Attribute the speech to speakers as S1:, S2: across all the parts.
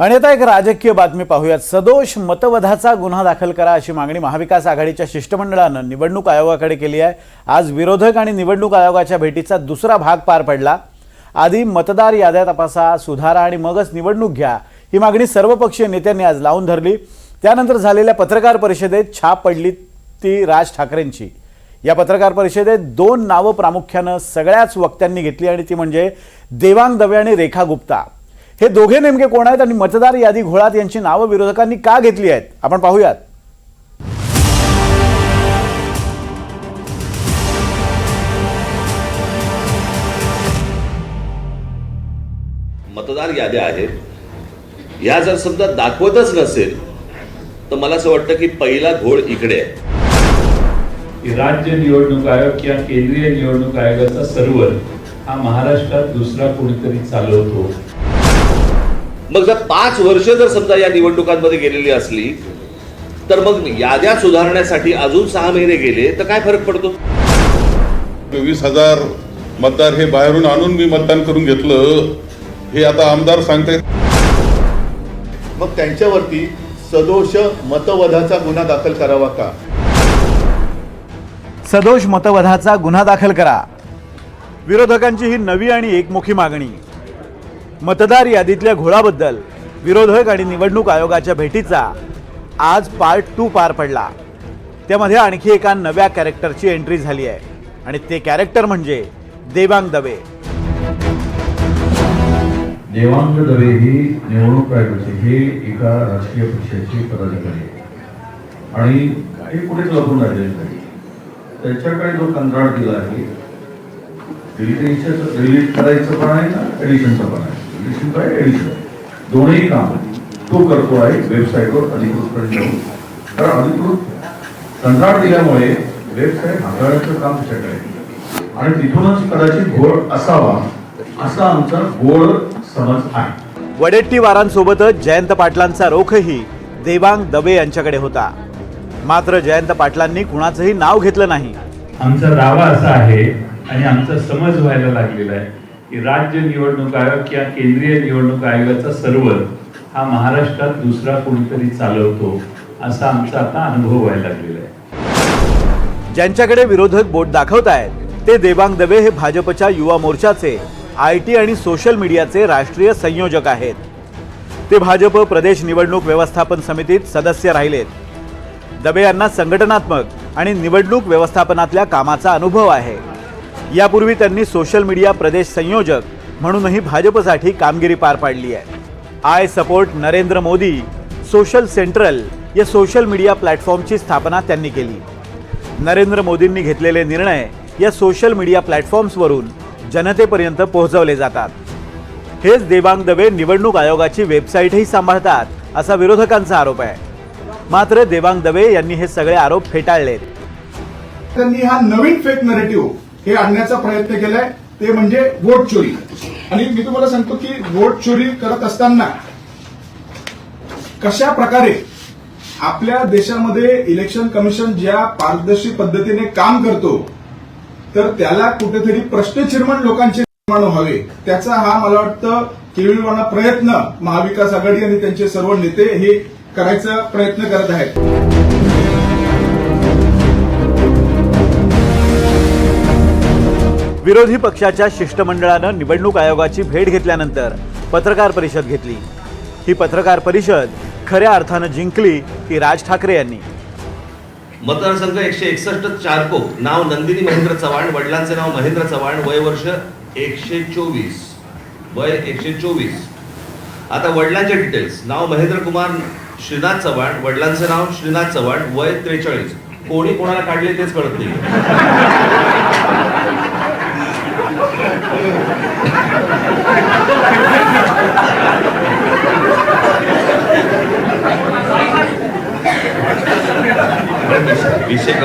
S1: आणि आता एक राजकीय बातमी पाहूयात. सदोष मतवधाचा गुन्हा दाखल करा अशी मागणी महाविकास आघाडीच्या शिष्टमंडळानं निवडणूक आयोगाकडे केली आहे. आज विरोधक आणि निवडणूक आयोगाच्या भेटीचा दुसरा भाग पार पडला. आधी मतदार याद्या तपासा सुधारा आणि मगच निवडणूक घ्या. ही मागणी सर्वपक्षीय नेत्यांनी आज लावून धरली. त्यानंतर झालेल्या पत्रकार परिषदेत छाप पडली ती राज ठाकरेंची. या पत्रकार परिषदेत दोन नावं प्रामुख्यानं सगळ्याच वक्त्यांनी घेतली आणि ती म्हणजे देवांग दवे आणि रेखा गुप्ता. हे दोघे नेमके कोण आहेत आणि मतदार यादी घोळात यांची नावं विरोधकांनी का घेतली आहेत? आपण पाहूयात.
S2: मतदार याद्या आहेत ह्या जर समजा दाखवतच नसेल तर मला असं वाटतं की पहिला घोळ इकडे आहे.
S3: राज्य निवडणूक आयोग किंवा केंद्रीय निवडणूक आयोगाचा सर्व्हर हा महाराष्ट्रात दुसरा कोणीतरी चालवतो.
S2: मग जर पाच वर्ष जर समजा या निवडणुकांमध्ये गेलेली असली तर मग याद्या सुधारण्यासाठी अजून सहा महिने गेले तर काय फरक पडतो?
S4: वीस हजार मतदार हे बाहेरून आणून मी मतदान करून घेतलं हे आता आमदार सांगतायत.
S5: मग त्यांच्यावरती सदोष मतवधाचा गुन्हा दाखल करावा का?
S1: सदोष मतवधाचा गुन्हा दाखल करा. विरोधकांची ही नवी आणि एकमुखी मागणी. मतदार यादीतल्या घोळाबद्दल विरोधक आणि निवडणूक आयोगाच्या भेटीचा आज पार्ट टू पार पडला. त्यामध्ये आणखी एका नव्या कॅरेक्टरची एंट्री झाली आहे. आणि ते कॅरेक्टर म्हणजे देवांग दवे.
S6: देवांग दवे ही निवडणूक आयोगाची हे एका राजकीय पक्षाची पदाधिकारी आणि काही कुठेच लपून राहिलेले नाही. त्याच्याकडे जो कंत्राट दिला आहे डिलिटेशनचं डिलीट करायचं पण आहे ना एडिशनचं पण आहे. डिलिशन काय एडिशन दोन्ही काम तो करतो आहे वेबसाईटवर अधिकृतपणे जाऊन कारण अधिकृत कंत्राट दिल्यामुळे वेबसाईट हाताळण्याचं काम त्याच्याकडे आहे. आणि तिथूनच कदाचित घोळ असावा असा आमचा गोड समज आहे.
S1: वडेट्टीवारांसोबतच जयंत पाटलांचा रोखही देवांग दवे यांच्याकडे होता. मात्र जयंत पाटलांनी कुणाचंही नाव घेतलं नाही.
S3: आमचा दावा असा आहे आणि आमचा समज व्हायला लागलेला आहे. की राज्य निवडणूक आयोग किंवा केंद्रीय निवडणूक आयोगाचा सर्व्हर हा महाराष्ट्रात दुसरा कोणीतरी चालवतो असा आमचा आता अनुभव व्हायला लागलेला आहे.
S1: ज्यांच्याकडे विरोधक बोट दाखवत आहेत ते देवांग दवे हे भाजपच्या युवा मोर्चाचे आय टी आणि सोशल मीडियाचे राष्ट्रीय संयोजक आहेत. ते भाजप प्रदेश निवडणूक व्यवस्थापन समितीत सदस्य राहिलेत. दबे यांना संघटनात्मक आणि निवडणूक व्यवस्थापनातल्या कामाचा अनुभव आहे. यापूर्वी त्यांनी सोशल मीडिया प्रदेश संयोजक म्हणूनही भाजपसाठी कामगिरी पार पाडली आहे. I support Narendra Modi social central या सोशल मीडिया प्लॅटफॉर्मची स्थापना त्यांनी केली. नरेंद्र मोदींनी घेतलेले निर्णय या सोशल मीडिया प्लॅटफॉर्म्सवरून जनतेपर्यंत पोहोचवले जातात. हेच देवांग दवे निवडणूक आयोगाची वेबसाईटही सांभाळतात असा विरोधकांचा आरोप आहे. मात्र देवांग दवे यांनी हे सगळे आरोप फेटाळलेत.
S7: त्यांनी हा नवीन फेक नरेटिव्ह हे आणण्याचा प्रयत्न केलाय ते म्हणजे वोट चोरी. आणि मी तुम्हाला सांगतो की वोट चोरी करत असताना कशा प्रकारे आपल्या देशामध्ये इलेक्शन कमिशन ज्या पारदर्शी पद्धतीने काम करतो तर त्याला कुठेतरी प्रश्नचिर्मण लोकांचे निर्माण व्हावे. त्याचा हा मला वाटतं केविलवाना प्रयत्न महाविकास आघाडी आणि त्यांचे सर्व नेते हे करायचा प्रयत्न करत आहेत.
S1: विरोधी पक्षाच्या शिष्टमंडळानं निवडणूक आयोगाची भेट घेतल्यानंतर पत्रकार परिषद घेतली. ही पत्रकार परिषद खऱ्या अर्थानं जिंकली ती राज ठाकरे यांनी.
S2: मतदारसंघ एकशे एकसष्ट चारको नाव नंदिनी महेंद्र चव्हाण वडिलांचे नाव महेंद्र चव्हाण वय वर्ष एकशे चोवीस. वय एकशे चोवीस. आता वडिलांचे डिटेल्स नाव महेंद्र कुमार श्रीनाथ चव्हाण वडिलांचे नाव श्रीनाथ चव्हाण वय त्रेचाळीस. कोणी कोणाला काढले तेच कळत नाही.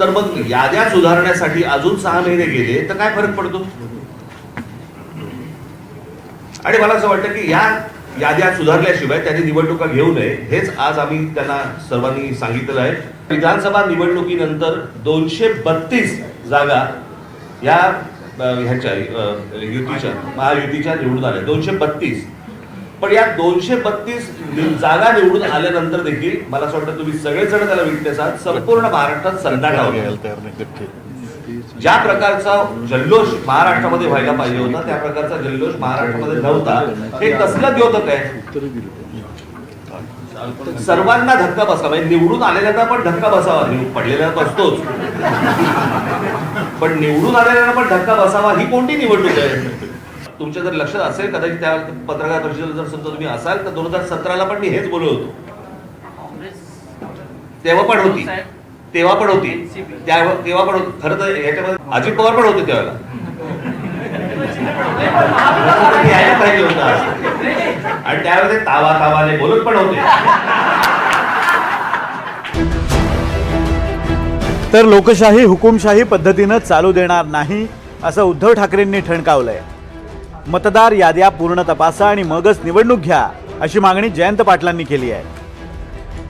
S2: तर मग याद्या सुधारण्यासाठी अजून सहा महिने गेले तर काय फरक पडतो? आणि मला असं वाटतं की या याद्या सुधारल्याशिवाय त्यांनी निवडणुका घेऊ नये हेच आज आम्ही त्यांना सर्वांनी सांगितलेलं आहे. विधानसभा निवडणुकीनंतर दोनशे बत्तीस जागा या ह्याच्या युतीच्या महायुतीच्या निवडून आल्या. दोनशे बत्तीस. पण या दोनशे बत्तीस जागा निवडून आल्यानंतर देखील मला असं वाटतं तुम्ही सगळेजण त्याला विटनेस आहात. संपूर्ण महाराष्ट्रात संदाटा ज्या प्रकारचा जल्लोष महाराष्ट्रामध्ये व्हायला पाहिजे होता त्या प्रकारचा जल्लोष महाराष्ट्रामध्ये नव्हता. हे कसलं द्योतक आहे. सर्वांना धक्का बसला म्हणजे निवडून आलेल्यांना पण धक्का बसावा. पडलेल्यांना बसतोच पण निवडून आलेल्यांना पण धक्का बसावा ही कोणती निवडणूक आहे? तुमच्या जर लक्षात असेल कदाचित त्या पत्रकार परिषदेला जर समजा तुम्ही असाल तर दोन हजार सतराला पण मी हेच बोललो होतो. तेव्हा पण होती. तेव्हा पण होती. त्या तेव्हा पण होती. खरं तर याच्यामध्ये अजित पवार पण होते त्यावेळेला. यायला पाहिजे होता आणि त्यावेळेस तावा तावाने बोलत पण होते.
S1: तर लोकशाही हुकुमशाही पद्धतीनं चालू देणार नाही असं उद्धव ठाकरेंनी ठणकावलंय. मतदार याद्या पूर्ण तपासा आणि मगच निवडणूक घ्या अशी मागणी जयंत पाटलांनी केली आहे.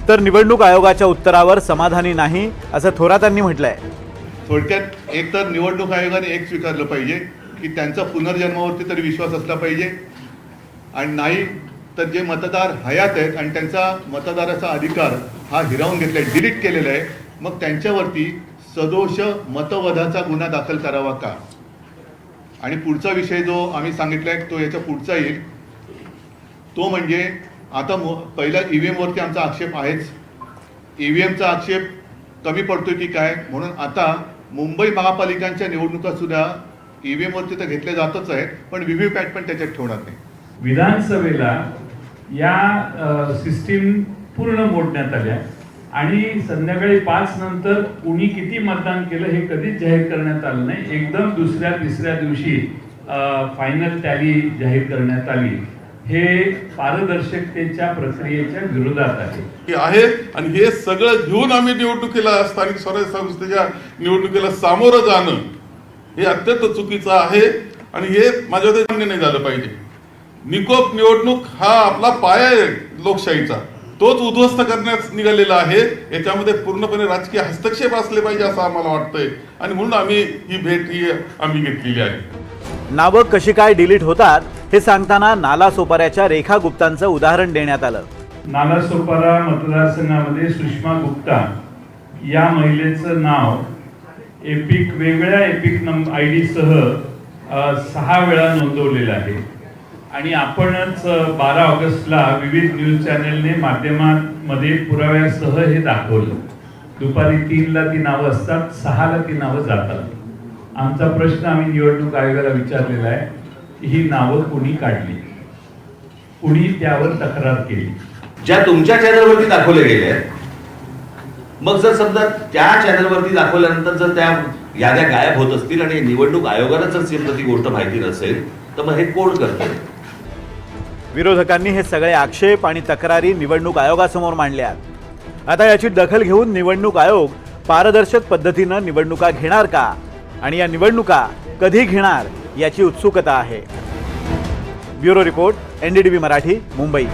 S1: तर निवडणूक आयोगाच्या उत्तरावर समाधानी नाही असं थोरातांनी म्हटलंय.
S5: थोडक्यात एक तर निवडणूक आयोगाने एक स्वीकारलं पाहिजे की त्यांचा पुनर्जन्मावरती तरी विश्वास असला पाहिजे. आणि नाही तर जे मतदार हयात आहेत आणि त्यांचा मतदाराचा अधिकार हा हिरावून घेतलाय डिलीट केलेला आहे मग त्यांच्यावरती सदोष मतवधाचा गुन्हा दाखल करावा का? आणि पुढचा विषय जो आम्ही सांगितलाय तो याच्या पुढचा येईल. तो म्हणजे आता मो पहिला ई व्ही एमवरती आमचा आक्षेप आहेच. ई व्ही एमचा आक्षेप कमी पडतोय की काय? म्हणून आता मुंबई महापालिकांच्या निवडणुकासुद्धा ई व्ही एमवरती तर घेतल्या जातच आहेत पण व्ही व्ही पॅट पण त्याच्यात ठेवणार नाही.
S3: विधानसभेला या सिस्टीम पूर्ण मोडण्यात आल्या. आणि संध्याकाळी पाच नंतर कुणी किती मतदान केलं हे कधीच जाहीर करण्यात आलं नाही. एकदम दुसऱ्या तिसऱ्या दिवशी फायनल टॅली जाहीर करण्यात आली. हे पारदर्शकतेच्या प्रक्रियेच्या विरोधात आहे.
S4: हे आहे आणि हे सगळं घेऊन आम्ही निवडणुकीला स्थानिक स्वराज्य संस्थेच्या निवडणुकीला सामोरं जाणं हे अत्यंत चुकीचं आहे आणि हे माझ्या मान्य नाही झालं पाहिजे. निकोप निवडणूक हा आपला पाया आहे लोकशाहीचा. तोच उद्ध्वस्त करण्यास निघालेला आहे. याच्यामध्ये पूर्णपणे राजकीय हस्तक्षेप असले पाहिजे असं आम्हाला वाटतंय. आणि म्हणून आम्ही ही भेट ही आम्ही घेतलेली आहे.
S1: नावं कशी काय डिलीट होतात हे सांगताना नाला सोपाऱ्याच्या रेखा गुप्तांचं उदाहरण देण्यात आलं.
S3: नालासोपारा मतदारसंघामध्ये सुषमा गुप्ता या महिलेचं नाव एपिक वेगळ्या एपिक नंबर आय डीसह सहा वेळा नोंदवलेलं आहे. आणि आपणच बारा ऑगस्टला विविध न्यूज चॅनलने माध्यमांमध्ये पुराव्यासह हे दाखवलं. दुपारी तीनला ती नावं असतात सहाला ती नावं जातात. आमचा प्रश्न आम्ही निवडणूक आयोगाला विचारलेला आहे की ही नावं कुणी काढली? कुणी त्यावर तक्रार केली?
S2: ज्या तुमच्या चॅनलवरती दाखवले गेले आहेत मग जर समजा त्या चॅनलवरती दाखवल्यानंतर जर त्या याद्या गायब होत असतील आणि निवडणूक आयोगाला जर ती गोष्ट माहिती नसेल तर मग हे कोण करतं
S1: विरोधकांनी हे सगळे आक्षेप आणि तक्रारी निवडणूक आयोगासमोर मांडल्यात. आता याची दखल घेऊन निवडणूक आयोग पारदर्शक पद्धतीनं निवडणुका घेणार का? आणि या निवडणुका कधी घेणार याची उत्सुकता आहे. Bureau report NDTV Marathi Mumbai.